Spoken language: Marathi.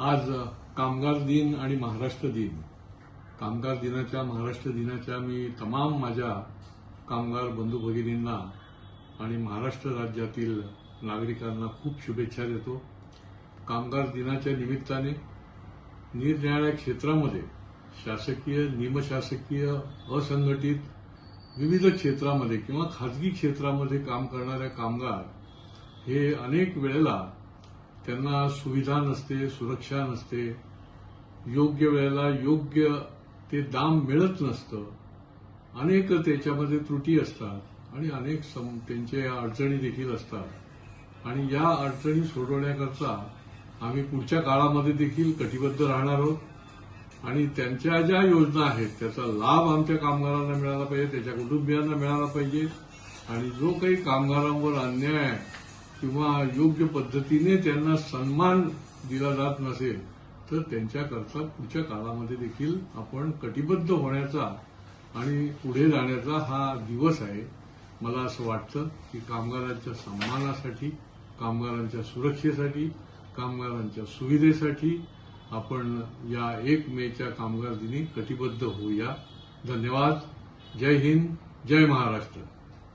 आज कामगार दिन आणि महाराष्ट्र दिन. कामगार दिनाच्या महाराष्ट्र दिनाच्या मी तमाम माझ्या कामगार बंधू भगिनींना आणि महाराष्ट्र राज्यातील नागरिकांना खूप शुभेच्छा देतो. कामगार दिनाच्या निमित्ताने निरनिराळ्या क्षेत्रामध्ये शासकीय निमशासकीय असंघटित विविध क्षेत्रामध्ये किंवा खाजगी क्षेत्रामध्ये काम करणाऱ्या कामगार हे अनेक वेळेला त्यांना सुविधा नसते सुरक्षा नसते. योग्य वेळेला योग्य ते दाम मिळत नसतं. अनेक त्याच्यामध्ये त्रुटी असतात आणि अनेक सम त्यांच्या अडचणी देखील असतात. आणि या अडचणी सोडवण्याकरता आम्ही पुढच्या काळामध्ये देखील कटिबद्ध राहणार आहोत. आणि त्यांच्या ज्या योजना आहेत त्याचा लाभ आमच्या कामगारांना मिळाला पाहिजे त्याच्या कुटुंबियांना मिळाला पाहिजे. आणि जो काही कामगारांवर अन्याय किंवा योग्य पद्धतीने त्यांना सन्मान दिला जात नसेल तर त्यांच्याकरता पुढच्या काळामध्ये देखील आपण कटिबद्ध होण्याचा आणि पुढे जाण्याचा हा दिवस आहे. मला असं वाटतं की कामगारांच्या सन्मानासाठी कामगारांच्या सुरक्षेसाठी कामगारांच्या सुविधेसाठी आपण या एक मेच्या कामगार दिनी कटिबद्ध होऊया. धन्यवाद. जय हिंद. जय महाराष्ट्र.